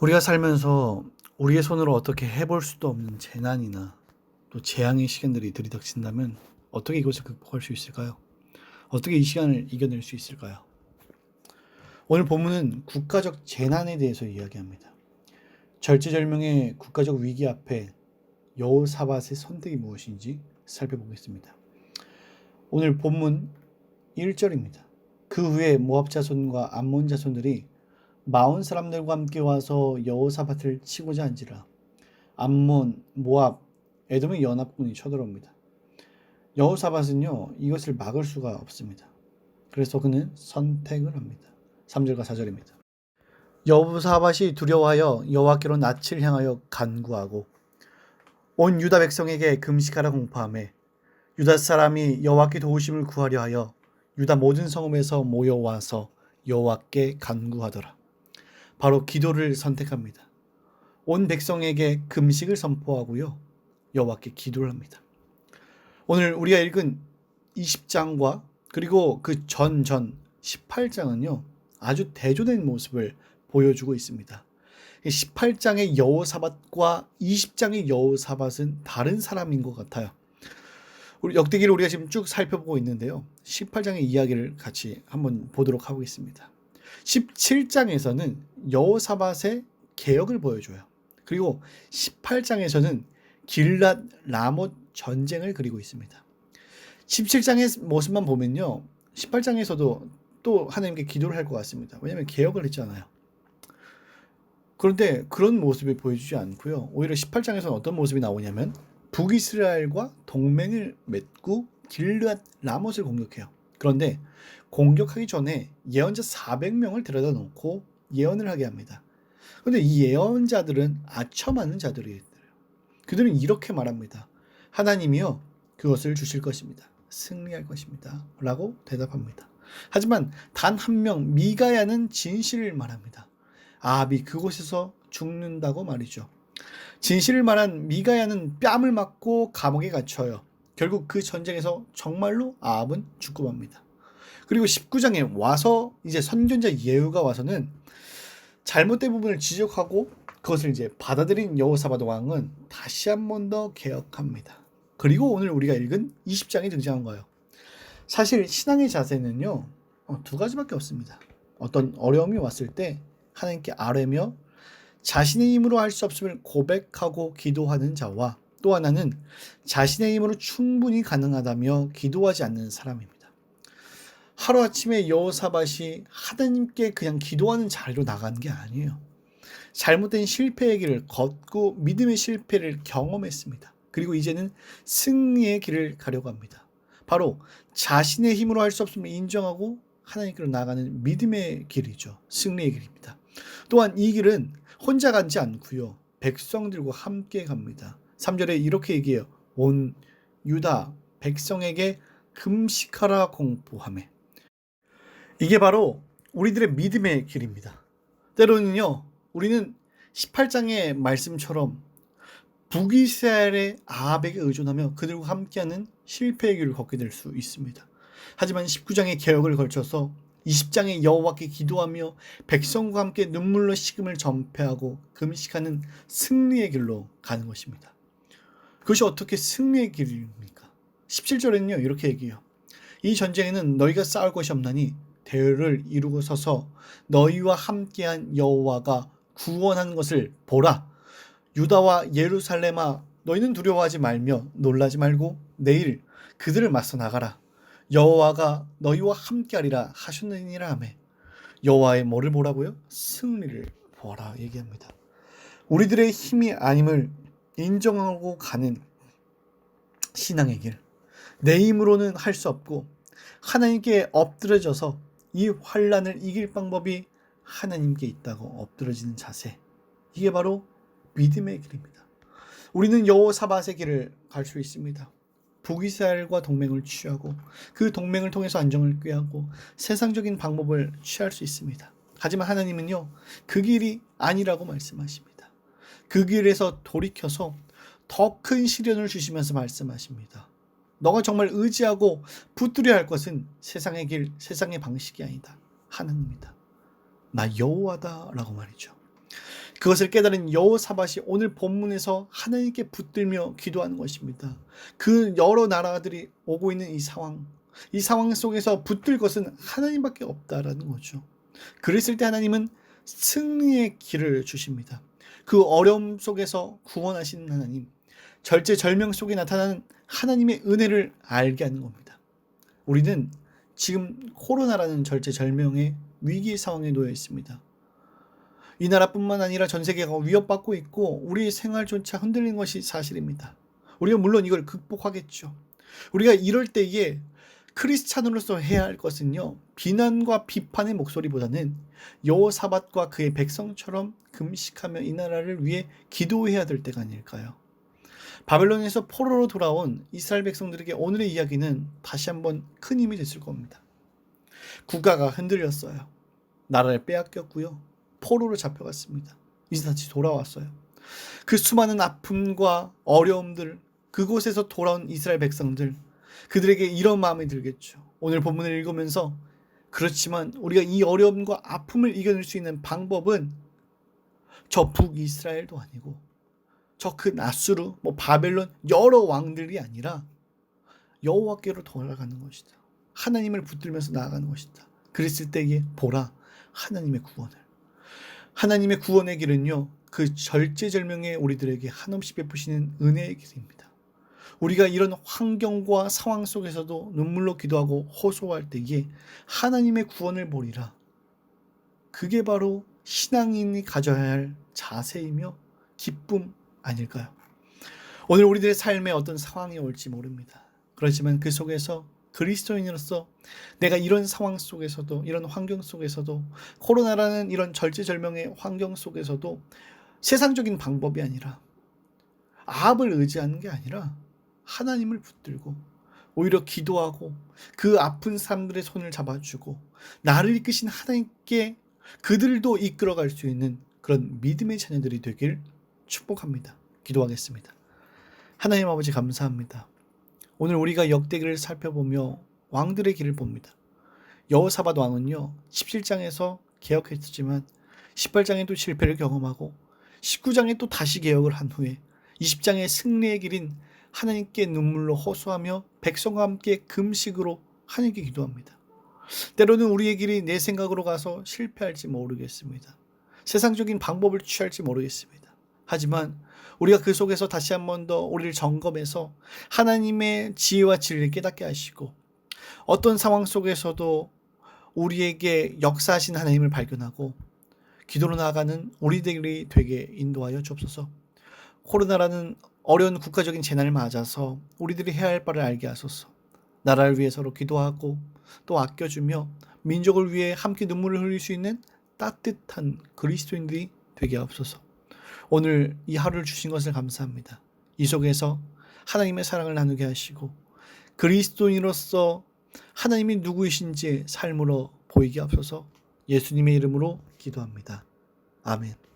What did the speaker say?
우리가 살면서 우리의 손으로 어떻게 해볼 수도 없는 재난이나 또 재앙의 시간들이 들이닥친다면 어떻게 이것을 극복할 수 있을까요? 어떻게 이 시간을 이겨낼 수 있을까요? 오늘 본문은 국가적 재난에 대해서 이야기합니다. 절제절명의 국가적 위기 앞에 여호사밧의 선택이 무엇인지 살펴보겠습니다. 오늘 본문 1절입니다. 그 후에 모압 자손과 암몬 자손들이 마온 사람들과 함께 와서 여호사밧을 치고자 한지라 암몬, 모압, 에돔의 연합군이 쳐들어옵니다. 여호사밧은요 이것을 막을 수가 없습니다. 그래서 그는 선택을 합니다. 3절과 4절입니다. 여호사밧이 두려워하여 여호와께로 낯을 향하여 간구하고 온 유다 백성에게 금식하라 공포하매 유다 사람이 여호와께 도우심을 구하려 하여 유다 모든 성읍에서 모여와서 여호와께 간구하더라. 바로 기도를 선택합니다. 온 백성에게 금식을 선포하고요. 여호와께 기도를 합니다. 오늘 우리가 읽은 20장과 그리고 그 전전 18장은요. 아주 대조된 모습을 보여주고 있습니다. 18장의 여호사밧과 20장의 여호사밧은 다른 사람인 것 같아요. 우리 역대기를 우리가 지금 쭉 살펴보고 있는데요. 18장의 이야기를 같이 한번 보도록 하겠습니다. 17장에서는 여호사밧의 개혁을 보여줘요. 그리고 18장에서는 길랏 라못 전쟁을 그리고 있습니다. 17장의 모습만 보면요. 18장에서도 또 하나님께 기도를 할 것 같습니다. 왜냐하면 개혁을 했잖아요. 그런데 그런 모습을 보여주지 않고요. 오히려 18장에서는 어떤 모습이 나오냐면 북이스라엘과 동맹을 맺고 길르앗 라못을 공격해요. 그런데 공격하기 전에 예언자 400명을 데려다 놓고 예언을 하게 합니다. 그런데 이 예언자들은 아첨하는 자들이에요. 그들은 이렇게 말합니다. 하나님이요 그것을 주실 것입니다. 승리할 것입니다. 라고 대답합니다. 하지만 단 한 명 미가야는 진실을 말합니다. 아합이 그곳에서 죽는다고 말이죠. 진실을 말한 미가야는 뺨을 맞고 감옥에 갇혀요. 결국 그 전쟁에서 정말로 아합은 죽고 맙니다. 그리고 19장에 와서 이제 선견자 예후가 와서는 잘못된 부분을 지적하고 그것을 이제 받아들인 여호사밧 왕은 다시 한 번 더 개혁합니다. 그리고 오늘 우리가 읽은 20장에 등장한 거예요. 사실 신앙의 자세는요 어, 두 가지밖에 없습니다. 어떤 어려움이 왔을 때 하나님께 아뢰며 자신의 힘으로 할 수 없음을 고백하고 기도하는 자와 또 하나는 자신의 힘으로 충분히 가능하다며 기도하지 않는 사람입니다. 하루아침에 여호사밧이 하나님께 그냥 기도하는 자리로 나간 게 아니에요. 잘못된 실패의 길을 걷고 믿음의 실패를 경험했습니다. 그리고 이제는 승리의 길을 가려고 합니다. 바로 자신의 힘으로 할 수 없음을 인정하고 하나님께로 나가는 믿음의 길이죠. 승리의 길입니다. 또한 이 길은 혼자 가지 않고요. 백성들과 함께 갑니다. 3절에 이렇게 얘기해요. 온 유다 백성에게 금식하라 공포함에. 이게 바로 우리들의 믿음의 길입니다. 때로는요. 우리는 18장의 말씀처럼 북이스라엘의 아합에게 의존하며 그들과 함께하는 실패의 길을 걷게 될 수 있습니다. 하지만 19장의 개혁을 걸쳐서 20장의 여호와께 기도하며 백성과 함께 눈물로 식음을 전폐하고 금식하는 승리의 길로 가는 것입니다. 그것이 어떻게 승리의 길입니까? 17절에는요 이렇게 얘기해요. 이 전쟁에는 너희가 싸울 것이 없나니 대열을 이루고 서서 너희와 함께한 여호와가 구원한 것을 보라. 유다와 예루살렘아 너희는 두려워하지 말며 놀라지 말고 내일 그들을 맞서 나가라. 여호와가 너희와 함께하리라 하셨느니라 하매 여호와의 뭐를 보라고요? 승리를 보아라 얘기합니다. 우리들의 힘이 아님을 인정하고 가는 신앙의 길. 내 힘으로는 할 수 없고 하나님께 엎드려져서 이 환란을 이길 방법이 하나님께 있다고 엎드려지는 자세. 이게 바로 믿음의 길입니다. 우리는 여호사밧의 길을 갈 수 있습니다. 북이스라엘과 동맹을 취하고 그 동맹을 통해서 안정을 꾀하고 세상적인 방법을 취할 수 있습니다. 하지만 하나님은요 그 길이 아니라고 말씀하십니다. 그 길에서 돌이켜서 더 큰 시련을 주시면서 말씀하십니다. 너가 정말 의지하고 붙들어야 할 것은 세상의 길, 세상의 방식이 아니다. 하나님입니다. 나 여호와다라고 말이죠. 그것을 깨달은 여호사밧이 오늘 본문에서 하나님께 붙들며 기도하는 것입니다. 그 여러 나라들이 오고 있는 이 상황, 이 상황 속에서 붙들 것은 하나님밖에 없다라는 거죠. 그랬을 때 하나님은 승리의 길을 주십니다. 그 어려움 속에서 구원하시는 하나님, 절제절명 속에 나타나는 하나님의 은혜를 알게 하는 겁니다. 우리는 지금 코로나라는 절제절명의 위기 상황에 놓여 있습니다. 이 나라뿐만 아니라 전 세계가 위협받고 있고 우리의 생활조차 흔들린 것이 사실입니다. 우리가 물론 이걸 극복하겠죠. 우리가 이럴 때에 크리스찬으로서 해야 할 것은요. 비난과 비판의 목소리보다는 여호사밧과 그의 백성처럼 금식하며 이 나라를 위해 기도해야 될 때가 아닐까요? 바벨론에서 포로로 돌아온 이스라엘 백성들에게 오늘의 이야기는 다시 한번 큰 힘이 됐을 겁니다. 국가가 흔들렸어요. 나라를 빼앗겼고요. 포로로 잡혀갔습니다. 이제 다시 돌아왔어요. 그 수많은 아픔과 어려움들, 그곳에서 돌아온 이스라엘 백성들, 그들에게 이런 마음이 들겠죠. 오늘 본문을 읽으면서 그렇지만 우리가 이 어려움과 아픔을 이겨낼 수 있는 방법은 저 북이스라엘도 아니고 저 그 나수르, 뭐 바벨론 여러 왕들이 아니라 여호와께로 돌아가는 것이다. 하나님을 붙들면서 나아가는 것이다. 그랬을 때에 보라 하나님의 구원을. 하나님의 구원의 길은요. 그 절제절명의 우리들에게 한없이 베푸시는 은혜의 길입니다. 우리가 이런 환경과 상황 속에서도 눈물로 기도하고 호소할 때에 하나님의 구원을 보리라. 그게 바로 신앙인이 가져야 할 자세이며 기쁨 아닐까요? 오늘 우리들의 삶에 어떤 상황이 올지 모릅니다. 그렇지만 그 속에서 그리스도인으로서 내가 이런 상황 속에서도 이런 환경 속에서도 코로나라는 이런 절제절명의 환경 속에서도 세상적인 방법이 아니라 압을 의지하는 게 아니라 하나님을 붙들고 오히려 기도하고 그 아픈 사람들의 손을 잡아주고 나를 이끄신 하나님께 그들도 이끌어갈 수 있는 그런 믿음의 자녀들이 되길 축복합니다. 기도하겠습니다. 하나님 아버지 감사합니다. 오늘 우리가 역대기를 살펴보며 왕들의 길을 봅니다. 여호사밧 왕은요. 17장에서 개혁했지만 18장에 또 실패를 경험하고 19장에 또 다시 개혁을 한 후에 20장의 승리의 길인 하나님께 눈물로 호소하며 백성과 함께 금식으로 하나님께 기도합니다. 때로는 우리의 길이 내 생각으로 가서 실패할지 모르겠습니다. 세상적인 방법을 취할지 모르겠습니다. 하지만 우리가 그 속에서 다시 한 번 더 우리를 점검해서 하나님의 지혜와 진리를 깨닫게 하시고 어떤 상황 속에서도 우리에게 역사하신 하나님을 발견하고 기도로 나아가는 우리들이 되게 인도하여 주옵소서. 코로나라는 어려운 국가적인 재난을 맞아서 우리들이 해야 할 바를 알게 하소서. 나라를 위해 서로 기도하고 또 아껴주며 민족을 위해 함께 눈물을 흘릴 수 있는 따뜻한 그리스도인들이 되게 하옵소서. 오늘 이 하루를 주신 것을 감사합니다. 이 속에서 하나님의 사랑을 나누게 하시고 그리스도인으로서 하나님이 누구이신지 삶으로 보이게 하옵소서 예수님의 이름으로 기도합니다. 아멘.